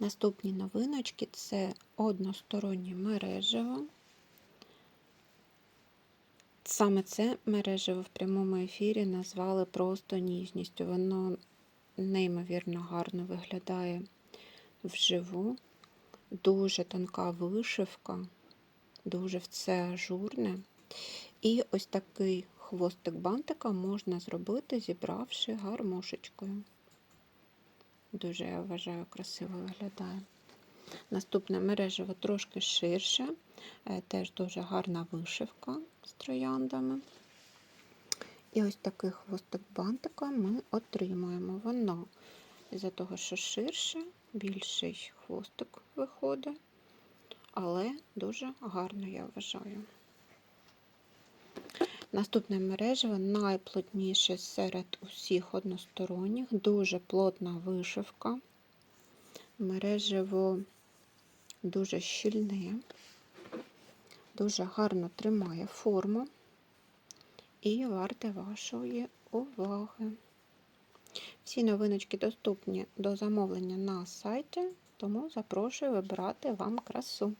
Наступні новиночки це одностороннє мережево. Саме це мережево в прямому ефірі назвали просто ніжністю. Воно неймовірно гарно виглядає вживу. Дуже тонка вишивка, дуже все ажурне. І ось такий хвостик бантика можна зробити, зібравши гармошечкою. Дуже, я вважаю, красиво виглядає. Наступне мережево трошки ширше, е, теж дуже гарна вишивка з трояндами. І ось такий хвостик бантика ми отримуємо. Воно з-за того, що ширше, більший хвостик виходить, але дуже гарно, я вважаю. Наступне мережево найплотніше серед усіх односторонніх, дуже плотна вишивка. Мережево дуже щільне, дуже гарно тримає форму і варте вашої уваги. Всі новиночки доступні до замовлення на сайті, тому запрошую вибирати вам красу.